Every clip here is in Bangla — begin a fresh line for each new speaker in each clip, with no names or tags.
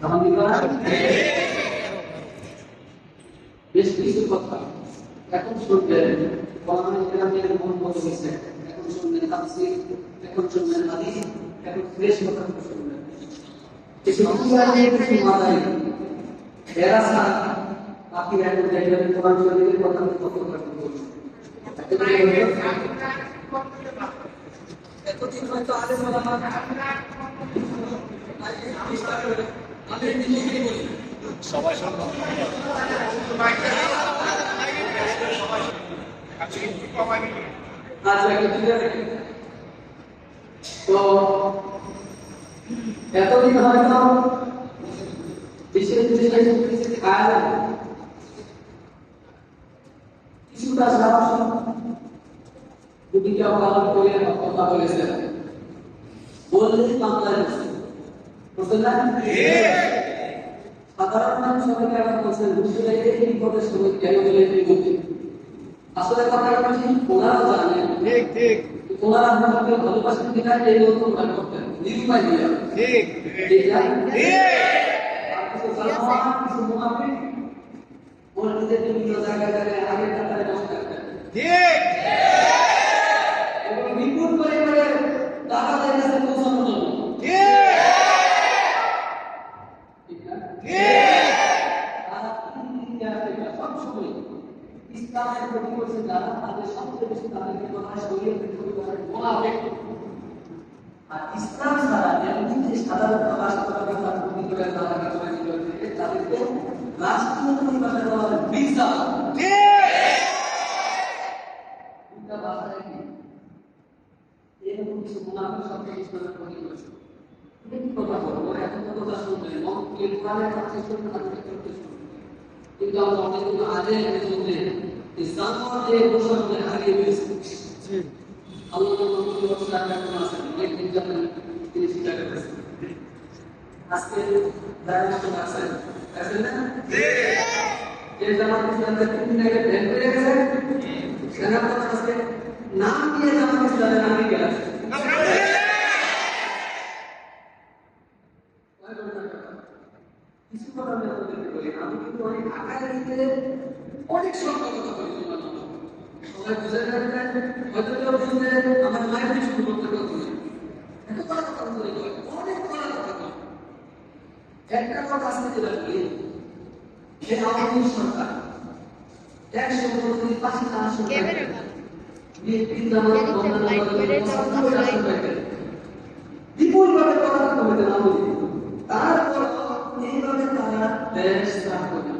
তখন কি করা বেশ কিছু কথা। এখন শুনবেন কোরআনের গ্রামের মন মতো গেছে এখন শুনবেন তাফসীর, এখন শুনবেন হাদিস, এখন ফ্রেশ কথা শুনবেন কিছু অঙ্গারে কিছু মাথায় এরা ছাড়া বাকি এখন দেখবেন কোরআন শরীফের কথা কত কথা বলছি এতদিন হয়তো আলেম ওলামা আমি আচ্ছা ঠিক আছে এতদিন হয়তো কিছুটা যদি পালন করে কথা বলেছে বললেই বাংলায় বসে। বুঝলেন না সাধারণ মানুষ অনেকে আবার বলছেন হুজুরে এই বিপদের সময় কেন বলে বলতে আসলে কথাটা বিভিন্ন জায়গায় জায়গায় আগের কাতারে।
ঠিক
এবং বিপুল পরিমাণে টাকা তাদের কাছে পৌঁছানোর জন্য।
ঠিক
ঠিক না?
ঠিক
তারা ইতিহাস থেকে সবসময় ইসলামের প্রতি করছে যারা বেশি তাদেরকে কথা শরীর প্রতি করে মুনাফিক। আর ইসলাম ছাড়া এমনি যে সাধারণ রাষ্ট্রীয় কথা প্রতি করে তারা কাছাকাছি করে তাদেরকে রাষ্ট্রীয় পরিভাষায় বলা ভিসা ভিসা ভাষায় কি এরকম কিছু মুনাফিক শব্দ ইসলামের প্রতি করেছে কথা বলব ওরা এত কথা শুনবে কে কোরআনের কাছে শুনবে তাদেরকে করতে শুনবে কিন্তু আমরা অনেকদিন আগে ইসলাম যে ঘোষণা হারিয়ে ফেলেছি আল্লাহ কেমন আছেন অনেক নির্যাতন তিনি স্বীকার করেছেন আজকে যারা আছেন আছেন কিছু কথা আমি আপনাদেরকে বলি। আমি কিন্তু অনেক দিতে অনেক তোমার জন্য। সবাই বুঝে যাবেন হয়তো কেউ বুঝলে আমার মায়ের কিছু করতে পারব এত বড় কথা বলি তো, অনেক বড় কথা বলি। একটা কথা সে সরকার একশো বিএনপির বিপুলভাবে পরাজিত হতে না তারপর এইভাবে তারা দেশ করে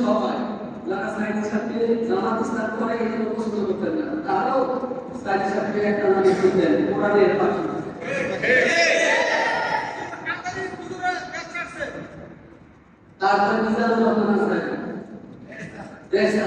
সবাই যারা সাইডের সাথে জামাত ইসলাম করে এগুলো পছন্দ করতেন না তারাও সাইডের সাথে একটা নামে শুনতেন কোরআনের পাখি দেশা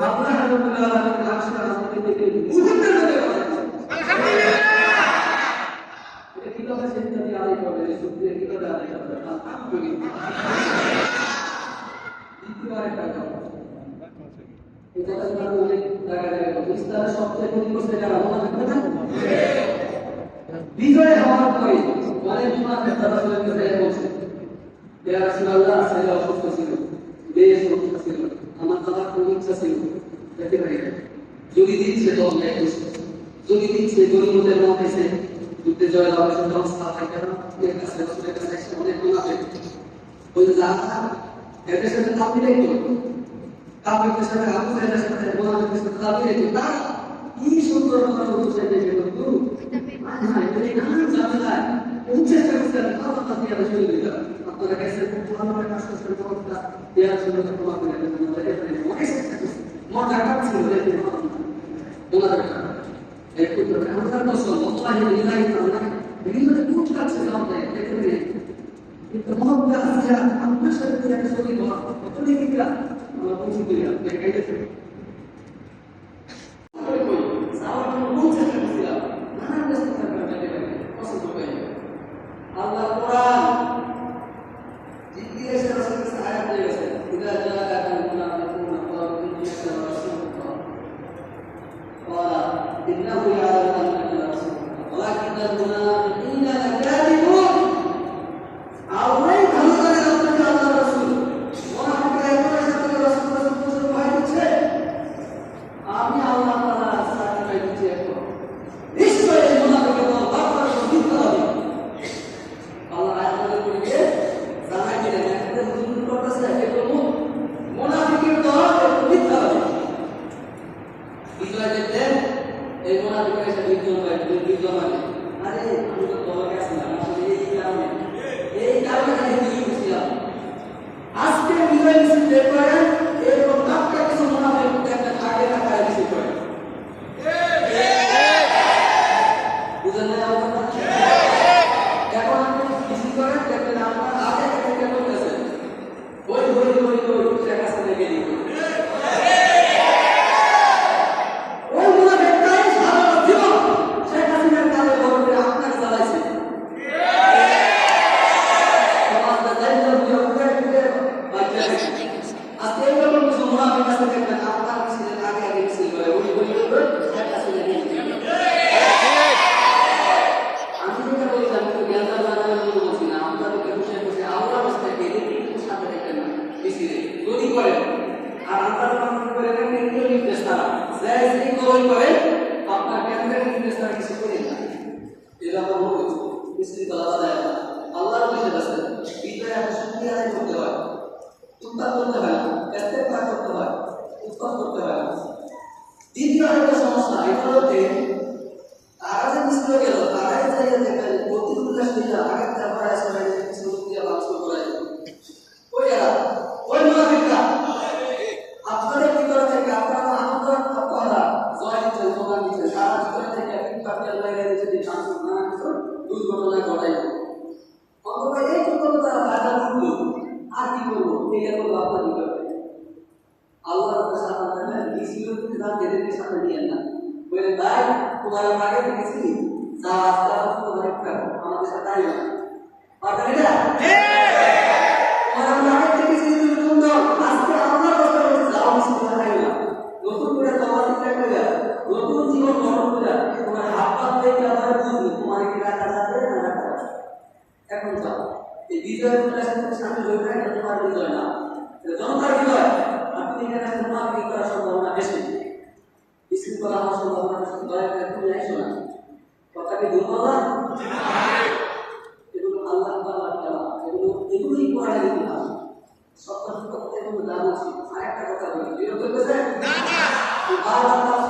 নাই আপনার আলহামদুলিল্লাহ রাষ্ট্র রাজনীতি থেকে মুহূর্তের মধ্যে এটা কীভাবে চিন্তা দিয়ে আদায় করবে সত্যি কীভাবে আদায় করবে আলহামদুলিল্লাহ দ্বিতীয় আরেকটা কথা এই কথাগুলো অনেক জায়গায় জায়গায় সবচেয়ে ক্ষতি করছে যারা মনে থাকবে বিজয় হওয়ার পরে অনেক মুনাফিক তারা বলছে মেয়ে অসুস্থ ছিল আমার দাদা খুব ইচ্ছা ছিল দেখতে পারি না। যদি দিচ্ছে তো অন্যায় করছে যদি দিচ্ছে গরিবদের মত এসে যুদ্ধে জয় লাভ হয়েছে সংস্থা হয় কেন এর কাছে রসুলের কাছে এসে অনেক গুণাবে ওই যে যা এদের সাথে দাবি নেই তো কাপড়ের সাথে সাইদের সাথে গোলামের সাথে দাবি নেই তো তারা কি সুন্দর কথা যে না কথা কথা দিয়ে দিলাম আপনারা কাছে তোমার করে অনেক চেষ্টা করছে মন রাখা ছিল দেখতে ওনাদের একটু করে আমাদের দর্শন অতলাহি নিলাই আমরা বিভিন্ন খুব কাছে যাওয়া যায় দেখতে পেরে কিন্তু মহব্বত আছে আপনার সাথে যে একটা এই মোনাফিকের এসে বিদ্যুৎ হয় বিদ্যুৎ মানে আরে, আমি তো তোমাকে আসলাম আসলে এই কারণে এই কারণে আমি কি বুঝলাম আজকে বিজয় মিছিল বের করেন এরকম নাটকা কিছু মোনাফিক একটা আগে রাখা মিছিল করেন বুঝলেন না আমার কথা? এখন আপনি মিছিল করেন দেখবেন আপনার আগে থেকে বলতেছেন ওই ওই ওই ওই শেখ হাসিনা গেলি ওই মুনাফিকটাই সারা জীবন শেখ হাসিনার কালে বলতে আপনাকে জ্বালাইছে সমাজটা দায়িত্ব দিয়ে উঠে উঠে বাচ্চা আজকে এইরকম কিছু মুনাফিক আছে দেখবেন আপনার মিছিলের আগে আগে মিছিল করে ওই ওই ওই শেখ হাসিনা গেলি আমি যেটা বলছি আমি তো জ্ঞান জানানোর জন্য বলছি না আপনাদেরকে বসে বসে আল্লাহ রাস্তায় গেলে কিন্তু সাথে রেখে না মিছিলে যদি করেন আর আপনারা মনে করে রাখেন কেন্দ্রীয় নির্দেশ তারা যে যেই কবল করে আপনার কেন্দ্রের নির্দেশ তারা কিছু করে না এটা আমার মনে হচ্ছে মিছিল করা যায় না আল্লাহর নিষেধ আছে বিজয় একটা শক্তি আদায় করতে হয় উত্তাপ করতে হয় না ইস্তেগফার করতে হয় উত্তাপ করতে হয় না দ্বিতীয় একটা সমস্যা, এটা হচ্ছে তারা যে মিছিল গেল, তারাই চাইলে দেখেন প্রতিযোগিতা সুবিধা আগের তারপরে আসলে কিছু দিয়ে বাস করে ওই যারা ওই মুনাফিকরা আপনাদের ভিতর থেকে আপনারা আনন্দ করা জয় দিচ্ছেন স্লোগান দিচ্ছেন, তারা ভিতর থেকে যদি এই পর্যন্ত তারা বাধা উঠল আর কি করব? এটা করব? আপনার ভিতরে আল্লাহ তাআলা সাথে দেন মিছিল কিন্তু না এদেরকে সাথে নিয়ে না বলে ভাই তোমার আগে দেখেছি যা আজকে আমরা তোমার একটা আমাদের সাথে আইও পারবেন এটা তোমার আগে দেখেছি নতুন দল আজকে আমরা কথা বলছি যাও মিছিল করে আইও নতুন করে তোমার চিন্তা করে নতুন জীবন গঠন করে তোমার তোমার না তোমার না জনতার বিজয় আপনি এখানে মুনাফিক করার সম্ভাবনা বেশি মিছিল করা আমার সম্ভাবনা বেশি দয়া করে তুমি আইসো না কথা কি দুর্বল না এগুলো আল্লাহ তাআলা দেওয়া এগুলো এগুলোই কোরআনের ইতিহাস সত্য সত্য কথা এগুলো জানাচ্ছি আর একটা কথা বলি বিরক্ত না না বারবার তার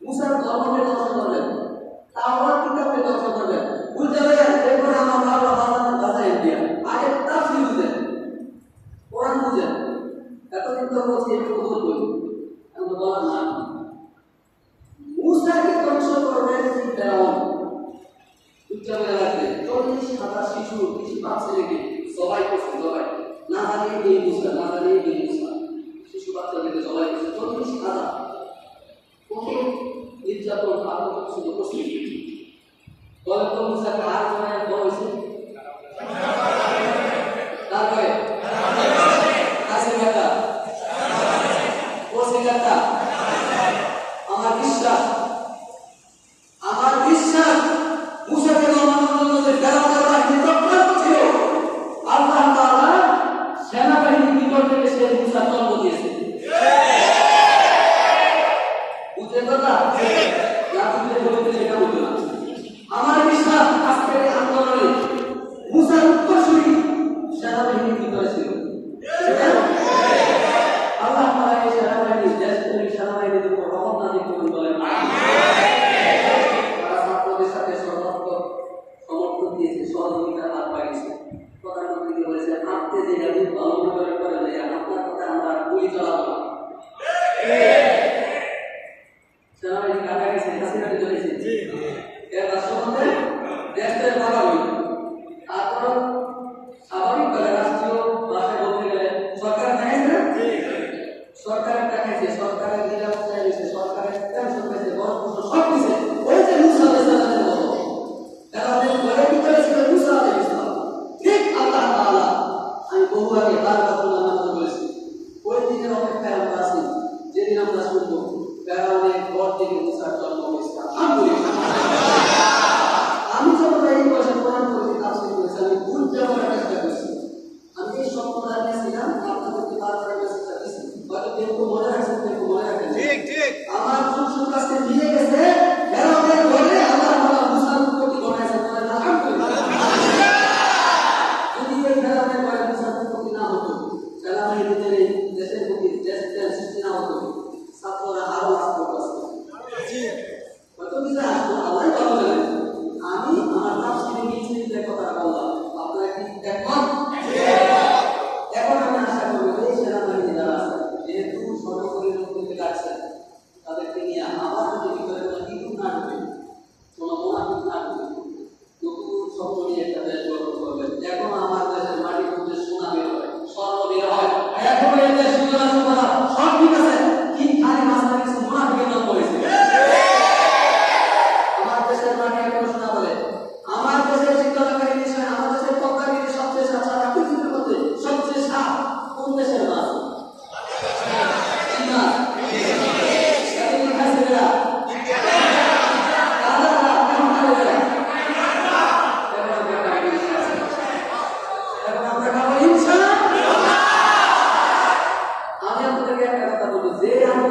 মুসার ধ্বংস করবেন তাওরাত কিতাবকে ধ্বংস করবেন বুঝতে পারেন এরপরে আমার বাবা বাবা বাজাই দিয়া আগে তাফসীর বুঝেন কোরআন বুঝেন এতদিন তো বলছি একটু বলব আমি বলার না। মুসাকে ধ্বংস করবেন ফেরাউন উচ্চারণে রাখবে চল্লিশ হাজার শিশু, কিছু বাচ্চা রেখে সবাই করছে, সবাই। না জানিয়ে এই মুসা না জানিয়ে এই মুসা শিশু বাচ্চা সবাই করছে, চল্লিশ হাজার। কত নির্যাতন করছে বলে আর সময় বড় হয়েছে। রাজনীতি করতে
সেটা হতো না অনেক ঘরে ভিতরে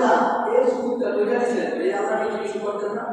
দাদা এই সুযোগটা লইয়া দিছে এই আমরা কি কিছু করতেন না